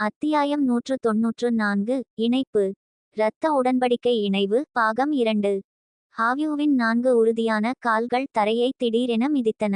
அத்தியாயம் நூற்று தொன்னூற்று நான்கு இணைப்பு. இரத்த உடன்படிக்கை இணைவு பாகம் இரண்டு. ஹாவியூவின் நான்கு உறுதியான கால்கள் தரையை திடீரென மிதித்தன.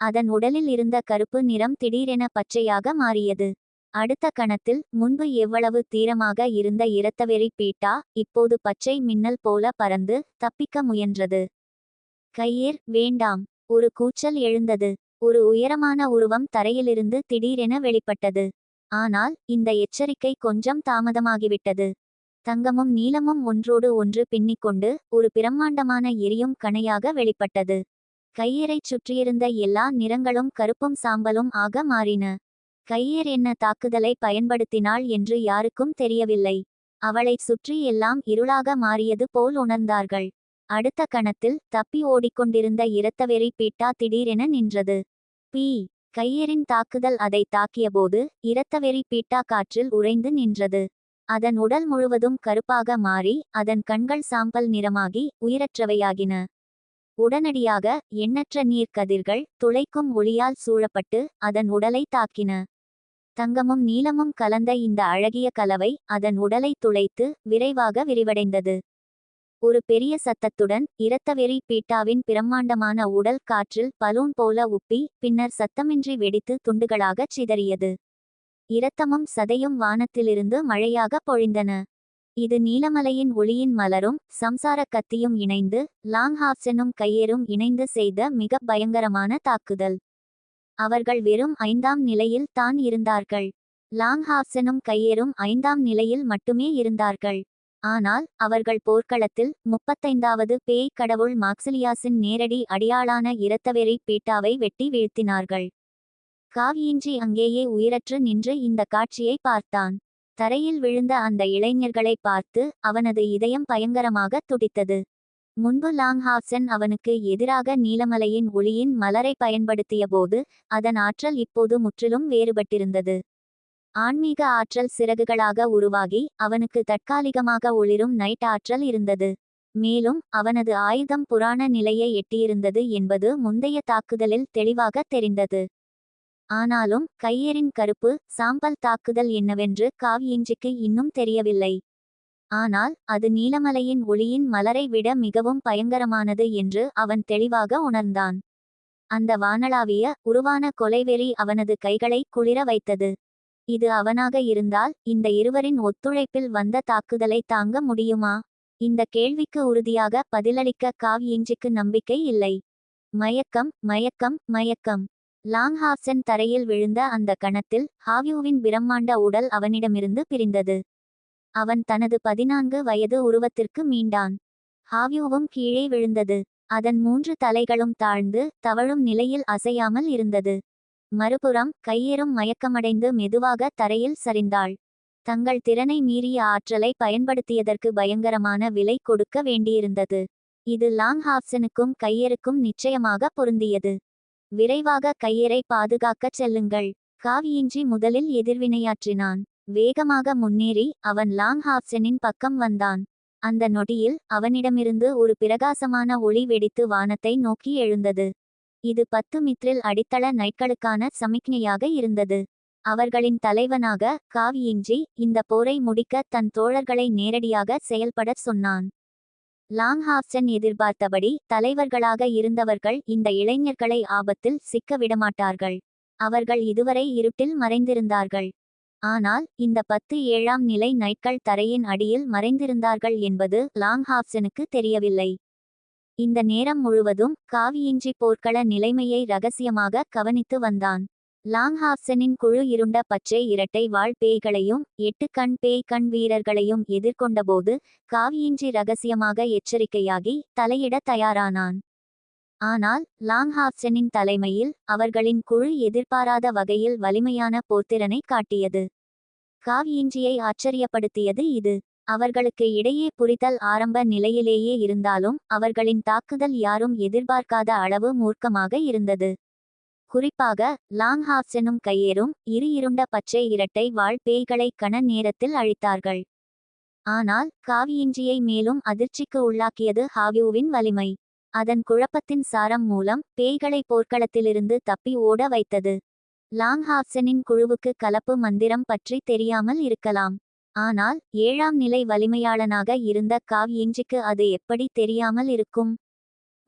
அதன் உடலில் இருந்த கருப்பு நிறம் திடீரென பச்சையாக மாறியது. அடுத்த கணத்தில் முன்பு எவ்வளவு தீரமாக இருந்த இரத்தவெறி பீட்டா இப்போது பச்சை மின்னல் போல பறந்து தப்பிக்க முயன்றது. கையேர் வேண்டாம். ஒரு கூச்சல் எழுந்தது. ஒரு உயரமான உருவம் தரையிலிருந்து திடீரென வெளிப்பட்டது. ஆனால் இந்த எச்சரிக்கை கொஞ்சம் தாமதமாகிவிட்டது. தங்கமும் நீலமும் ஒன்றோடு ஒன்று பின்னிக்கொண்டு ஒரு பிரம்மாண்டமான எரியும் கணையாக வெளிப்பட்டது. கையேரைச் சுற்றியிருந்த எல்லா நிறங்களும் கருப்பும் சாம்பலும் ஆக மாறின. கையேர் என்ன தாக்குதலை பயன்படுத்தினாள் என்று யாருக்கும் தெரியவில்லை. அவளைச் சுற்றி எல்லாம் இருளாக மாறியது போல் உணர்ந்தார்கள். அடுத்த கணத்தில் தப்பி ஓடிக்கொண்டிருந்த இரத்தவெறி பீட்டா திடீரென நின்றது. பி. கையரின் தாக்குதல் அதை தாக்கியபோது இரத்தவெறி பீட்டா காற்றில் உறைந்து நின்றது. அதன் உடல் முழுவதும் கருப்பாக மாறி அதன் கண்கள் சாம்பல் நிறமாகி உயிரற்றவையாகின. உடனடியாக எண்ணற்ற நீர் கதிர்கள் துளைக்கும் ஒளியால் சூழப்பட்டு அதன் உடலை தாக்கின. தங்கமும் நீலமும் கலந்த இந்த அழகிய கலவை அதன் உடலை துளைத்து விரைவாக விரிவடைந்தது. ஒரு பெரிய சத்தத்துடன் இரத்தவெறி பீட்டாவின் பிரம்மாண்டமான உடல் காற்றில் பலூன் போல உப்பி பின்னர் சத்தமின்றி வெடித்து துண்டுகளாகச் சிதறியது. இரத்தமும் சதையும் வானத்திலிருந்து மழையாக பொழிந்தன. இது நீலமலையின் ஒளியின் மலரும் சம்சார கத்தியும் இணைந்து லாங்ஹாப்சனும் கையேறும் இணைந்து செய்த மிக பயங்கரமான தாக்குதல். அவர்கள் வெறும் ஐந்தாம் நிலையில் தான் இருந்தார்கள். லாங்ஹாப்சனும் கையேறும் ஐந்தாம் நிலையில் மட்டுமே இருந்தார்கள். ஆனால் அவர்கள் போர்க்களத்தில் முப்பத்தைந்தாவது பேய் கடவுள் மாக்சிலியாஸின் நேரடி அடியாளான இரத்தவெறி பீட்டாவை வெட்டி வீழ்த்தினார்கள். காவியின்றி அங்கேயே உயிரற்று நின்று இந்த காட்சியை பார்த்தான். தரையில் விழுந்த அந்த இளைஞர்களை பார்த்து அவனது இதயம் பயங்கரமாக துடித்தது. முன்பு லாங்ஹாப்சன் அவனுக்கு எதிராக நீலமலையின் ஒளியின் மலரை பயன்படுத்தியபோது அதன் ஆற்றல் இப்போது முற்றிலும் வேறுபட்டிருந்தது. ஆன்மீக ஆற்றல் சிறகுகளாக உருவாகி அவனுக்கு தற்காலிகமாக ஒளிரும் நைட் ஆற்றல் இருந்தது. மேலும் அவனது ஆயுதம் புராண நிலையை எட்டியிருந்தது என்பது முந்தைய தாக்குதலில் தெளிவாக தெரிந்தது. ஆனாலும் கையேரின் கருப்பு சாம்பல் தாக்குதல் என்னவென்று காவியிஞ்சிக்கு இன்னும் தெரியவில்லை. ஆனால் அது நீலமலையின் ஒளியின் மலரை விட மிகவும் பயங்கரமானது என்று அவன் தெளிவாக உணர்ந்தான். அந்த வானளாவிய உருவான கொலைவெறி அவனது கைகளை குளிர வைத்தது. இது அவனாக இருந்தால் இந்த இருவரின் ஒத்துழைப்பில் வந்த தாக்குதலை தாங்க முடியுமா? இந்த கேள்விக்கு உறுதியாக பதிலளிக்க காவ்யிஞ்சிக்கு நம்பிக்கை இல்லை. மயக்கம் மயக்கம் மயக்கம். லாங்ஹாப்சன் தரையில் விழுந்த அந்த கணத்தில் ஹாவ்யூவின் பிரம்மாண்ட உடல் அவனிடமிருந்து பிரிந்தது. அவன் தனது பதினான்கு வயது உருவத்திற்கு மீண்டான். ஹாவ்யூவும் கீழே விழுந்தது. அதன் மூன்று தலைகளும் தாழ்ந்து தவழும் நிலையில் அசையாமல் இருந்தது. மறுபுறம் கையேறும் மயக்கமடைந்து மெதுவாக தரையில் சரிந்தாள். தங்கள் திறனை மீறிய ஆற்றலை பயன்படுத்தியதற்கு பயங்கரமான விலை கொடுக்க வேண்டியிருந்தது. இது லாங் ஹாப்சனுக்கும் கையேருக்கும் நிச்சயமாக பொருந்தியது. விரைவாக கையரை பாதுகாக்கச் செல்லுங்கள். காவியின்றி முதலில் எதிர்வினையாற்றினான். வேகமாக முன்னேறி அவன் லாங் ஹாப்சனின் பக்கம் வந்தான். அந்த நொடியில் அவனிடமிருந்து ஒரு பிரகாசமான ஒளி வெடித்து வானத்தை நோக்கி எழுந்தது. இது பத்து மித்ரில் அடித்தள நைட்களுக்கான சமிக்ஞையாக இருந்தது. அவர்களின் தலைவனாக காவியின்றி இந்த போரை முடிக்க தன் தோழர்களை நேரடியாக செயல்படச் சொன்னான். லாங்ஹாப்சன் எதிர்பார்த்தபடி தலைவர்களாக இருந்தவர்கள் இந்த இளைஞர்களை ஆபத்தில் சிக்க விடமாட்டார்கள். அவர்கள் இதுவரை இருட்டில் மறைந்திருந்தார்கள். ஆனால் இந்த பத்து ஏழாம் நிலை நைட்கள் தரையின் அடியில் மறைந்திருந்தார்கள் என்பது லாங்ஹாப்சனுக்கு தெரியவில்லை. இந்த நேரம் முழுவதும் காவியின்றி போர்க்கள நிலைமையை ரகசியமாக கவனித்து வந்தான். லாங்ஹாப்சனின் குழு இருண்ட பச்சை இரட்டை வாழ் பேய்களையும் எட்டு கண் பேய் கண் வீரர்களையும் எதிர்கொண்டபோது காவியின்றி ரகசியமாக எச்சரிக்கையாகி தலையிட தயாரானான். ஆனால் லாங்ஹாப்சனின் தலைமையில் அவர்களின் குழு எதிர்பாராத வகையில் வலிமையான போர்த்திறனை காட்டியது. காவியின்றியை ஆச்சரியப்படுத்தியது இது. அவர்களுக்கு இடையே புரிதல் ஆரம்ப நிலையிலேயே இருந்தாலும் அவர்களின் தாக்குதல் யாரும் எதிர்பார்க்காத அளவு மூர்க்கமாக இருந்தது. குறிப்பாக லாங் லாங்ஹாப்சனும் கையேறும் இரு இருண்ட பச்சை இரட்டை வாழ் பேய்களை கன நேரத்தில் அழித்தார்கள். ஆனால் காவியின்றியை மேலும் அதிர்ச்சிக்கு உள்ளாக்கியது ஹாவியூவின் வலிமை. அதன் குழப்பத்தின் சாரம் மூலம் பேய்களை போர்க்களத்திலிருந்து தப்பி ஓட வைத்தது. லாங் ஹாப்சனின் குழுவுக்கு கலப்பு மந்திரம் பற்றி தெரியாமல் இருக்கலாம். ஆனால் ஏழாம் நிலை வலிமையாளனாக இருந்த காவ் இஞ்சிக்கு அது எப்படி தெரியாமல் இருக்கும்?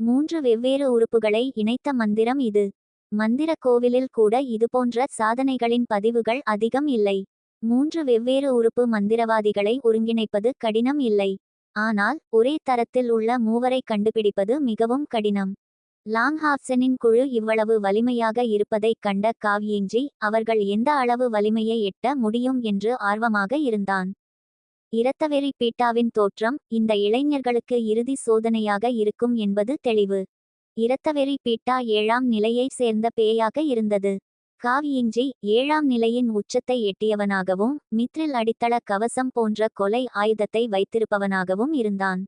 மூன்று வெவ்வேறு உறுப்புகளை இணைத்த மந்திரம் இது. மந்திர கோவிலில் கூட இதுபோன்ற சாதனைகளின் பதிவுகள் அதிகம் இல்லை. மூன்று வெவ்வேறு உறுப்பு மந்திரவாதிகளை ஒருங்கிணைப்பது கடினம் இல்லை. ஆனால் ஒரே தரத்தில் உள்ள மூவரை கண்டுபிடிப்பது மிகவும் கடினம். லாங்ஹாப்சனின் குழு இவ்வளவு வலிமையாக இருப்பதைக் கண்ட காவ்யேஞ்சி அவர்கள் எந்த அளவு வலிமையை எட்ட முடியும் என்று ஆர்வமாக இருந்தான். இரத்தவெறி பீட்டாவின் தோற்றம் இந்த இளைஞர்களுக்கு இறுதி சோதனையாக இருக்கும் என்பது தெளிவு. இரத்தவெறி பீட்டா ஏழாம் நிலையை சேர்ந்த பேயாக இருந்தது. காவியின்றி ஏழாம் நிலையின் உச்சத்தை எட்டியவனாகவும் மித்ரில் அடித்தள கவசம் போன்ற கொலை ஆயுதத்தை வைத்திருப்பவனாகவும் இருந்தான்.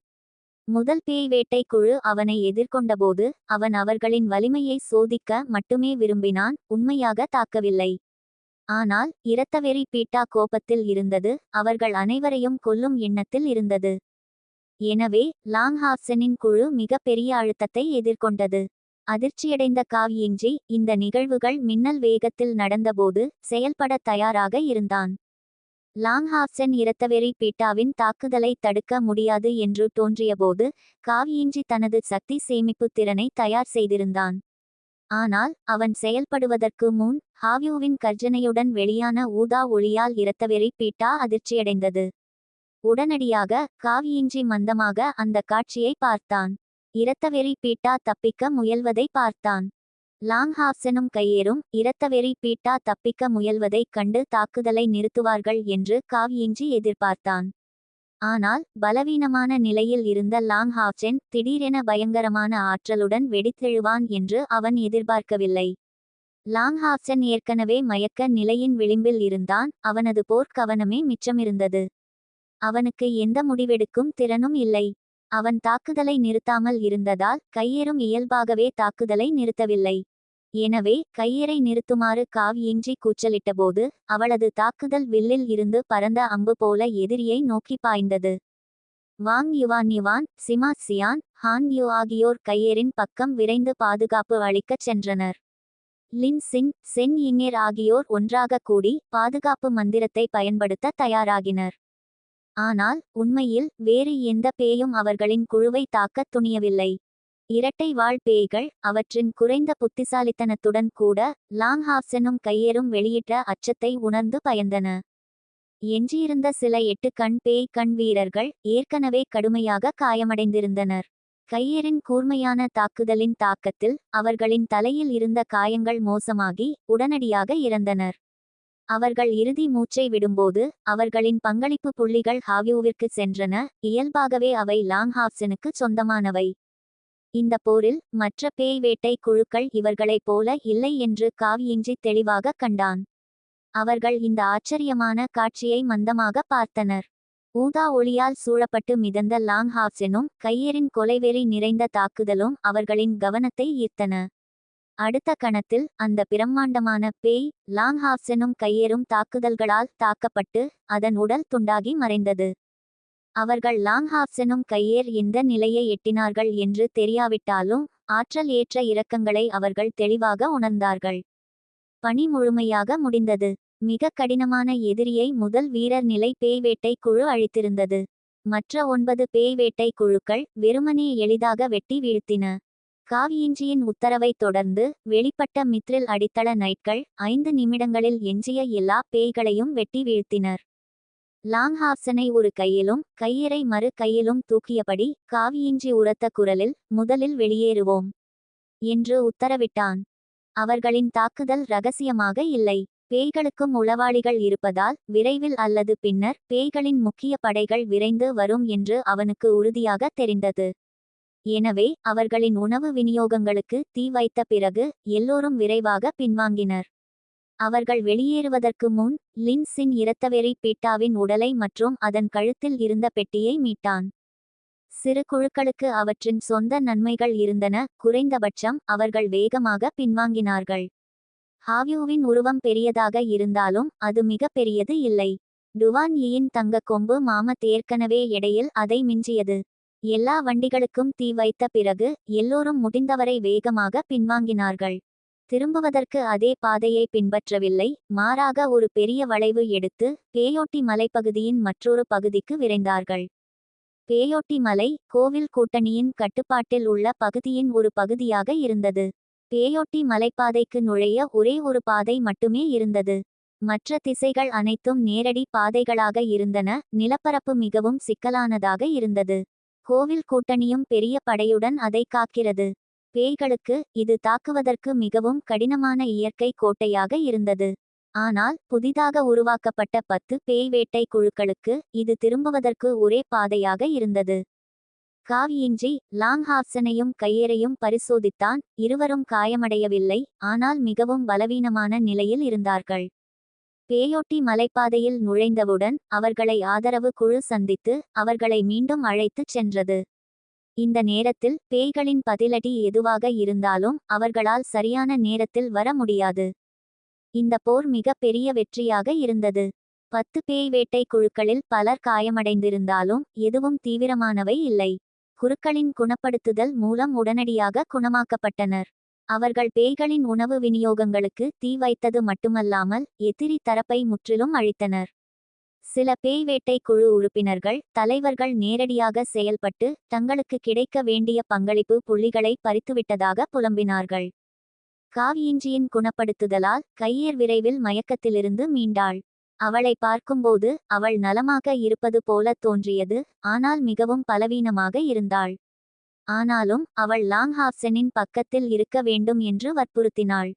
முதல் பேய் வேட்டை குழு அவனை எதிர்கொண்டபோது அவன் அவர்களின் வலிமையை சோதிக்க மட்டுமே விரும்பினான் உண்மையாக தாக்கவில்லை. ஆனால் இரத்தவெறி பீட்டா கோபத்தில் இருந்தது அவர்கள் அனைவரையும் கொல்லும் எண்ணத்தில் இருந்தது. எனவே லாங்ஹாப்சனின் குழு மிகப்பெரிய பெரிய அழுத்தத்தை எதிர்கொண்டது. அதிர்ச்சியடைந்த காவ்யிஞ்சி இந்த நிகழ்வுகள் மின்னல் வேகத்தில் நடந்தபோது செயல்பட தயாராக இருந்தான். லாங்ஹாப்சன் இரத்தவெறி பீட்டாவின் தாக்குதலை தடுக்க முடியாது என்று தோன்றியபோது காவியின்றி தனது சக்தி சேமிப்பு திறனை தயார் செய்திருந்தான். ஆனால் அவன் செயல்படுவதற்கு முன் ஹாவியூவின் கர்ஜனையுடன் வெளியான ஊதா ஒளியால் இரத்தவெறி பீட்டா அதிர்ச்சியடைந்தது. உடனடியாக காவியின்றி மந்தமாக அந்த காட்சியை பார்த்தான். இரத்தவெறி பீட்டா தப்பிக்க முயல்வதை பார்த்தான். லாங்ஹாப்சனும் கையேறும் இரத்தவெறி பீட்டா தப்பிக்க முயல்வதைக் கண்டு தாக்குதலை நிறுத்துவார்கள் என்று காவ்யின்றி எதிர்பார்த்தான். ஆனால் பலவீனமான நிலையில் இருந்த லாங்ஹாப்சென் திடீரென பயங்கரமான ஆற்றலுடன் வெடித்தெழுவான் என்று அவன் எதிர்பார்க்கவில்லை. லாங்ஹாப்சன் ஏற்கனவே மயக்க நிலையின் விளிம்பில் இருந்தான் அவனது போர்க்கவனமே மிச்சமிருந்தது. அவனுக்கு எந்த முடிவெடுக்கும் திறனும் இல்லை. அவன் தாக்குதலை நிறுத்தாமல் இருந்ததால் கையேறும் இயல்பாகவே தாக்குதலை நிறுத்தவில்லை. எனவே கையரை நிறுத்துமாறு காவ் இன்றி கூச்சலிட்டபோது அவளது தாக்குதல் வில்லில் இருந்து பறந்த அம்பு போல எதிரியை நோக்கி பாய்ந்தது. Wang Yuan Yuan Sima Qian Han Yu ஆகியோர் கையேரின் பக்கம் விரைந்து பாதுகாப்பு அளிக்கச் சென்றனர். லின் சின் சென் இங்கேர் ஆகியோர் ஒன்றாக கூடி பாதுகாப்பு மந்திரத்தை பயன்படுத்த தயாராகினர். ஆனால் உண்மையில் வேறு எந்த பேயும் அவர்களின் குழுவை தாக்கத் துணியவில்லை. இரட்டை வாழ் பேய்கள் அவற்றின் குறைந்த புத்திசாலித்தனத்துடன் கூட லாங்ஹாப்சனும் கையேறும் வெளியிட்ட அச்சத்தை உணர்ந்து பயந்தன. எஞ்சியிருந்த சில எட்டு கண் பேய் கண் வீரர்கள் ஏற்கனவே கடுமையாக காயமடைந்திருந்தனர். கையேறின் கூர்மையான தாக்குதலின் தாக்கத்தில் அவர்களின் தலையில் இருந்த காயங்கள் மோசமாகி உடனடியாக இறந்தனர். அவர்கள் இறுதி மூச்சை விடும்போது அவர்களின் பங்களிப்பு புள்ளிகள் ஹாவியூவிற்கு சென்றன. இயல்பாகவே அவை லாங்ஹாப்சனுக்கு சொந்தமானவை. இந்த போரில் மற்ற பேய் வேட்டை குழுக்கள் இவர்களைப் போல இல்லை என்று காவியின்றி தெளிவாக கண்டான். அவர்கள் இந்த ஆச்சரியமான காட்சியை மந்தமாக பார்த்தனர். ஊதா ஒளியால் சூழப்பட்டு மிதந்த லாங்ஹாப்செனும் கையேறின் கொலைவெறி நிறைந்த தாக்குதலும் அவர்களின் கவனத்தை ஈர்த்தன. அடுத்த கணத்தில் அந்த பிரம்மாண்டமான பேய் லாங்ஹாப்சனும் கையேறும் தாக்குதல்களால் தாக்கப்பட்டு அதன் உடல் துண்டாகி மறைந்தது. அவர்கள் லாங்ஹாப்சனும் கையேர் இந்த நிலையை எட்டினார்கள் என்று தெரியாவிட்டாலும் ஆற்றல் ஏற்ற இறக்கங்களை அவர்கள் தெளிவாக உணர்ந்தார்கள். பணி முழுமையாக முடிந்தது. மிக கடினமான எதிரியை முதல் வீரர் நிலை பேய் வேட்டை குழு அழித்திருந்தது. மற்ற ஒன்பது பேய் வேட்டை குழுக்கள் வெறுமனே எளிதாக வெட்டி வீழ்த்தின. காவியின்றியின் உத்தரவைத் தொடர்ந்து வெளிப்பட்ட மித்ரில் அடித்தள நைட்கள் ஐந்து நிமிடங்களில் எஞ்சிய எல்லா பேய்களையும் வெட்டி வீழ்த்தினர். லாங்ஹாப்சனை ஒரு கையிலும் கையரை மறு கையிலும் தூக்கியபடி காவியின்றி உரத்த குரலில் முதலில் வெளியேறுவோம். என்று உத்தரவிட்டான். அவர்களின் தாக்குதல் ரகசியமாக இல்லை. பேய்களுக்கும் உளவாளிகள் இருப்பதால் விரைவில் அல்லது பின்னர் பேய்களின் முக்கிய படைகள் விரைந்து வரும் என்று அவனுக்கு உறுதியாக தெரிந்தது. எனவே அவர்களின் உணவு விநியோகங்களுக்கு தீ வைத்த பிறகு எல்லோரும் விரைவாக பின்வாங்கினர். அவர்கள் வெளியேறுவதற்கு முன் லின்சின் இரத்தவெறி பீட்டாவின் உடலை மற்றும் அதன் கழுத்தில் இருந்த பெட்டியை மீட்டான். சிறு குழுக்களுக்கு அவற்றின் சொந்த நன்மைகள் இருந்தன குறைந்தபட்சம் அவர்கள் வேகமாக பின்வாங்கினார்கள். ஹாவியூவின் உருவம் பெரியதாக இருந்தாலும் அது மிக பெரியது இல்லை. டுவான் யின் தங்க கொம்பு மாமத் ஏற்கனவே எடையில் அதை மிஞ்சியது. எல்லா வண்டிகளுக்கும் தீ வைத்த பிறகு எல்லோரும் முடிந்தவரை வேகமாக பின்வாங்கினார்கள். திரும்புவதற்கு அதே பாதையை பின்பற்றவில்லை. மாறாக ஒரு பெரிய வளைவு எடுத்து பேயோட்டி மலைப்பகுதியின் மற்றொரு பகுதிக்கு விரைந்தார்கள். பேயோட்டி மலை கோவில் கூட்டணியின் கட்டுப்பாட்டில் உள்ள பகுதியின் ஒரு பகுதியாக இருந்தது. பேயோட்டி மலைப்பாதைக்கு நுழைய ஒரே ஒரு பாதை மட்டுமே இருந்தது. மற்ற திசைகள் அனைத்தும் நேரடி பாதைகளாக இருந்தன. நிலப்பரப்பு மிகவும் சிக்கலானதாக இருந்தது. கோவில் கூட்டணியும் பெரிய படையுடன் அதை காக்கிறது. பேய்களுக்கு இது தாக்குவதற்கு மிகவும் கடினமான இயற்கை கோட்டையாக இருந்தது. ஆனால் புதிதாக உருவாக்கப்பட்ட பத்து பேய் வேட்டை குழுக்களுக்கு இது திரும்புவதற்கு ஒரே பாதையாக இருந்தது. காவியின்றி லாங்ஹாப்சனையும் கையேறையும் பரிசோதித்தான் இருவரும் காயமடையவில்லை ஆனால் மிகவும் பலவீனமான நிலையில் இருந்தார்கள். பேயோட்டி மலைப்பாதையில் நுழைந்தவுடன் அவர்களை ஆதரவு குழு சந்தித்து அவர்களை மீண்டும் அழைத்துச் சென்றது. இந்த நேரத்தில் பேய்களின் பதிலடி எதுவாக இருந்தாலும் அவர்களால் சரியான நேரத்தில் வர முடியாது. இந்த போர் மிக பெரிய வெற்றியாக இருந்தது. பத்து பேய் வேட்டை குழுக்களில் பலர் காயமடைந்திருந்தாலும் எதுவும் தீவிரமானவை இல்லை. குருக்களின் குணப்படுத்துதல் மூலம் உடனடியாக குணமாக்கப்பட்டனர். அவர்கள் பேய்களின் உணவு விநியோகங்களுக்கு தீ வைத்தது மட்டுமல்லாமல் எதிரி தரப்பை முற்றிலும் அழித்தனர். சில பேய் வேட்டை குழு உறுப்பினர்கள் தலைவர்கள் நேரடியாக செயல்பட்டு தங்களுக்கு கிடைக்க வேண்டிய பங்களிப்பு புள்ளிகளை பறித்துவிட்டதாக புலம்பினார்கள். காவியின்றியின் குணப்படுத்துதலால் கையேர் விரைவில் மயக்கத்திலிருந்து மீண்டாள். அவளை பார்க்கும்போது அவள் நலமாக இருப்பது போல தோன்றியது ஆனால் மிகவும் பலவீனமாக இருந்தாள். ஆனாலும் அவள் லாங்ஹாப்சனின் பக்கத்தில் இருக்க வேண்டும் என்று வற்புறுத்தினாள்.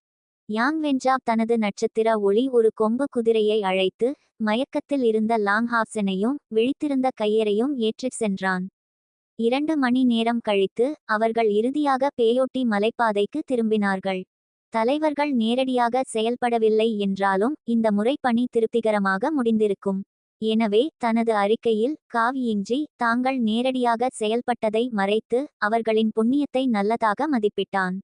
யாங் வென்ஜாப் தனது நட்சத்திர ஒளி ஒரு கொம்பு குதிரையை அழைத்து மயக்கத்தில் இருந்த லாங்ஹாப்சனையும் விழித்திருந்த கையரையும் ஏற்றிச் சென்றான். இரண்டு மணி நேரம் கழித்து அவர்கள் இறுதியாக பேயோட்டி மலைப்பாதைக்கு திரும்பினார்கள். தலைவர்கள் நேரடியாக செயல்படவில்லை என்றாலும் இந்த முறை பணி திருப்திகரமாக முடிந்திருக்கும். எனவே தனது அறிக்கையில் காவியின்றி தாங்கள் நேரடியாக செயல்பட்டதை மறைத்து அவர்களின் புண்ணியத்தை நல்லதாக மதிப்பிட்டான்.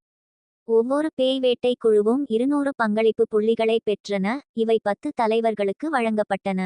ஒவ்வொரு பேய் வேட்டை குழுவும் இருநூறு பங்களிப்பு புள்ளிகளை பெற்றன. இவை பத்து தலைவர்களுக்கு வழங்கப்பட்டன.